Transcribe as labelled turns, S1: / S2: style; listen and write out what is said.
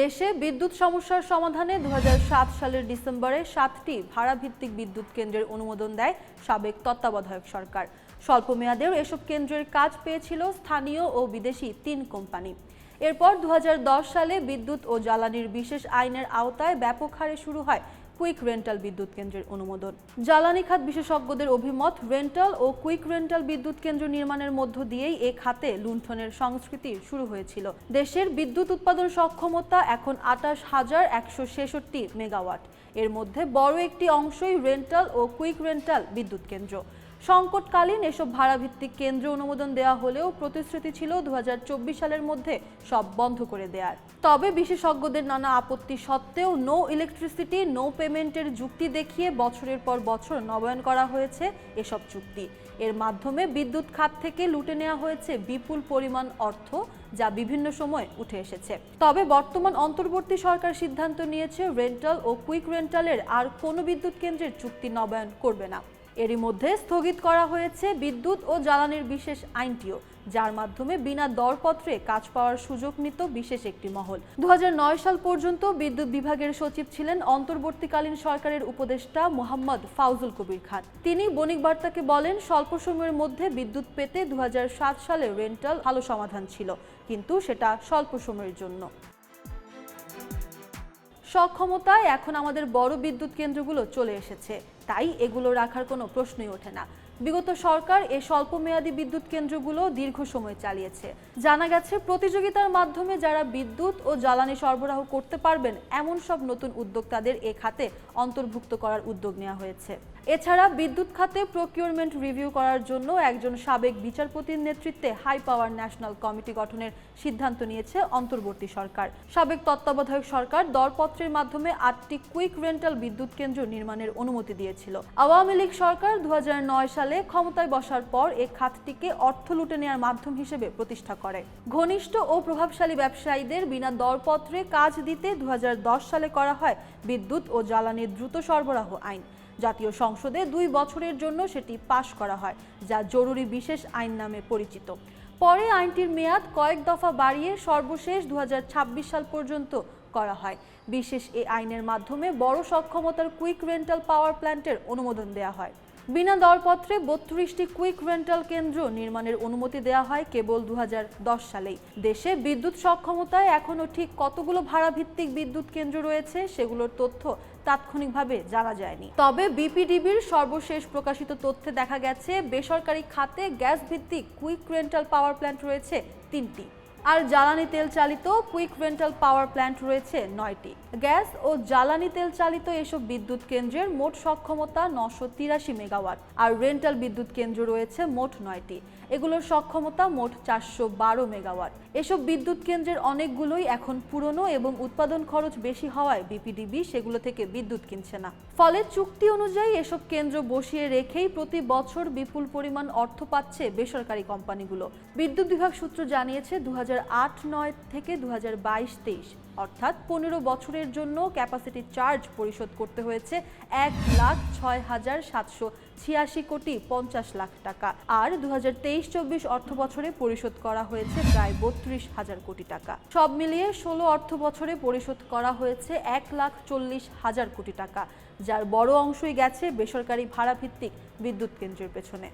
S1: দেশে বিদ্যুৎ সমস্যার সমাধানে দু হাজার সাত সালের ডিসেম্বরে সাতটি ভাড়াভিত্তিক বিদ্যুৎ কেন্দ্রের অনুমোদন দেয় সাবেক তত্ত্বাবধায়ক সরকার। স্বল্প মেয়াদেও এসব কেন্দ্রের কাজ পেয়েছিল স্থানীয় ও বিদেশি তিন কোম্পানি। এরপর দু হাজার দশ সালে বিদ্যুৎ ও জ্বালানির বিশেষ আইনের আওতায় ব্যাপক হারে শুরু হয় কুইক রেন্টাল বিদ্যুৎ কেন্দ্রের অনুমোদন। জ্বালানি খাত বিশেষজ্ঞদের অভিমত, রেন্টাল ও কুইক রেন্টাল বিদ্যুৎ কেন্দ্র নির্মাণের মধ্য দিয়েই এ খাতে লুণ্ঠনের সংস্কৃতি শুরু হয়েছিল। দেশের বিদ্যুৎ উৎপাদন সক্ষমতা এখন আটাশ হাজার একশো ছেষট্টি মেগাওয়াট। এর মধ্যে বড় একটি অংশই রেন্টাল ও কুইক রেন্টাল বিদ্যুৎ কেন্দ্র। সংকটকালীন এসব ভাড়াভিত্তিক কেন্দ্র অনুমোদন দেওয়া হলেও প্রতিশ্রুতি ছিল দু হাজার চব্বিশ সালের মধ্যে সব বন্ধ করে দেওয়ার তবে বিশেষজ্ঞদের নানা আপত্তি সত্ত্বেও নো ইলেকট্রিসিটি নো পেমেন্টের যুক্তি দেখিয়ে বছরের পর বছর নবায়ন করা হয়েছে এসব চুক্তি। এর মাধ্যমে বিদ্যুৎ খাত থেকে লুটে নেওয়া হয়েছে বিপুল পরিমাণ অর্থ যা বিভিন্ন সময় উঠে এসেছে। তবে বর্তমান অন্তর্বর্তী সরকার সিদ্ধান্ত নিয়েছে রেন্টাল ও কুইক রেন্টালের আর কোনো বিদ্যুৎ কেন্দ্রের চুক্তি নবায়ন করবে না। এরই মধ্যে স্থগিত করা হয়েছে বিদ্যুৎ ও জ্বালানির বিশেষ আইনটিও, যার মাধ্যমে বিনা দরপত্রে কাজ পাওয়ার সুযোগ নিত বিশেষ একটি মহল। দু হাজার নয় সাল পর্যন্ত বিদ্যুৎ বিভাগের সচিব ছিলেন অন্তর্বর্তীকালীন সরকারের উপদেষ্টা মোহাম্মদ ফাউজুল কবির খান। তিনি বণিক বার্তাকে বলেন, স্বল্প সময়ের মধ্যে বিদ্যুৎ পেতে দু হাজার সাত সালে রেন্টাল ভালো সমাধান ছিল, কিন্তু সেটা স্বল্প সময়ের জন্য। সক্ষমতায় এখন আমাদের বড় বিদ্যুৎ কেন্দ্রগুলো চলে এসেছে। তাই এগুলো রাখার কোনো প্রশ্নই ওঠে না। বিগত সরকার এ স্বল্পমেয়াদী বিদ্যুৎ কেন্দ্রগুলো দীর্ঘ সময় চালিয়েছে। জানা গেছে, প্রতিযোগিতার মাধ্যমে যারা বিদ্যুৎ ও জ্বালানি সরবরাহ করতে পারবেন, এমন সব নতুন উদ্যোক্তাদের এ খাতে অন্তর্ভুক্ত করার উদ্যোগ নেওয়া হয়েছে। এছাড়া বিদ্যুৎ খাতে প্রকিউরমেন্ট রিভিউ করার জন্য একজন সাবেক বিচারপতির নেতৃত্বে হাই পাওয়ার ন্যাশনাল কমিটি গঠনের সিদ্ধান্ত নিয়েছে অন্তর্বর্তী সরকার। সাবেক তত্ত্বাবধায়ক সরকার দরপত্রের মাধ্যমে আটটি কুইক রেন্টাল বিদ্যুৎ কেন্দ্র নির্মাণের অনুমতি দিয়েছিল। আওয়ামী লীগ সরকার দু সালে ক্ষমতায় বসার পর এ খাতটিকে অর্থ লুটে নেওয়ার মাধ্যম হিসেবে প্রতিষ্ঠা করে। ঘনিষ্ঠ ও প্রভাবশালী ব্যবসায়ীদের বিনা দরপত্রে কাজ দিতে দু হাজার দশ সালে করা হয় বিদ্যুৎ ও জ্বালানির দ্রুত সরবরাহ আইন। জাতীয় সংসদে দুই বছরের জন্য সেটি পাশ করা হয়, যা জরুরি বিশেষ আইন নামে পরিচিত। পরে আইনটির মেয়াদ কয়েক দফা বাড়িয়ে সর্বশেষ দু হাজার ছাব্বিশ সাল পর্যন্ত করা হয়। বিশেষ এই আইনের মাধ্যমে বড় সক্ষমতার কুইক রেন্টাল পাওয়ার প্ল্যান্টের অনুমোদন দেওয়া হয়। বিনা দরপত্রে বত্রিশটি কুইক রেন্টাল কেন্দ্র নির্মাণের অনুমতি দেওয়া হয় কেবল দু হাজার দশ সালেই। দেশে বিদ্যুৎ সক্ষমতায় এখনও ঠিক কতগুলো ভাড়াভিত্তিক বিদ্যুৎ কেন্দ্র রয়েছে সেগুলোর তথ্য তাৎক্ষণিকভাবে জানা যায়নি। তবে বিপিডিবির সর্বশেষ প্রকাশিত তথ্যে দেখা গেছে, বেসরকারি খাতে গ্যাস ভিত্তিক কুইক রেন্টাল পাওয়ার প্ল্যান্ট রয়েছে তিনটি। আর জ্বালানি তেল চালিত কুইক রেন্টাল পাওয়ার প্ল্যান্ট রয়েছে নয়টি। গ্যাস ও জ্বালানি তেল চালিত এসব বিদ্যুৎ কেন্দ্রের মোট সক্ষমতা নশো তিরাশি মেগাওয়াট, আর রেন্টাল বিদ্যুৎ কেন্দ্র রয়েছে মোট নয়টি। এগুলোর সক্ষমতা মোট চারশো বারো মেগাওয়াট। এসব বিদ্যুৎ কেন্দ্রের অনেকগুলোই এখন পুরনো এবং উৎপাদন খরচ বেশি হওয়ায় বিপিডিবি সেগুলো থেকে বিদ্যুৎ কিনছে না। ফলে চুক্তি অনুযায়ী এসব কেন্দ্র বসিয়ে রেখেই প্রতি বছর বিপুল পরিমাণ অর্থ পাচ্ছে বেসরকারি কোম্পানিগুলো। বিদ্যুৎ বিভাগ সূত্র জানিয়েছে দু নয় থেকে দু তেইশ। অর্থাৎ পনেরো বছরের জন্য ক্যাপাসিটি চার্জ পরিশোধ করতে হয়েছে এক লাখ ছয় হাজার সাতশো ছিয়াশি কোটি পঞ্চাশ লাখ টাকা। আর দু হাজার তেইশ, চব্বিশ অর্থ বছরে পরিশোধ করা হয়েছে প্রায় বত্রিশ হাজার কোটি টাকা। সব মিলিয়ে ষোলো অর্থ বছরে পরিশোধ করা হয়েছে এক লাখ চল্লিশ হাজার কোটি টাকা, যার বড় অংশই গেছে বেসরকারি ভাড়াভিত্তিক বিদ্যুৎ কেন্দ্রের পেছনে।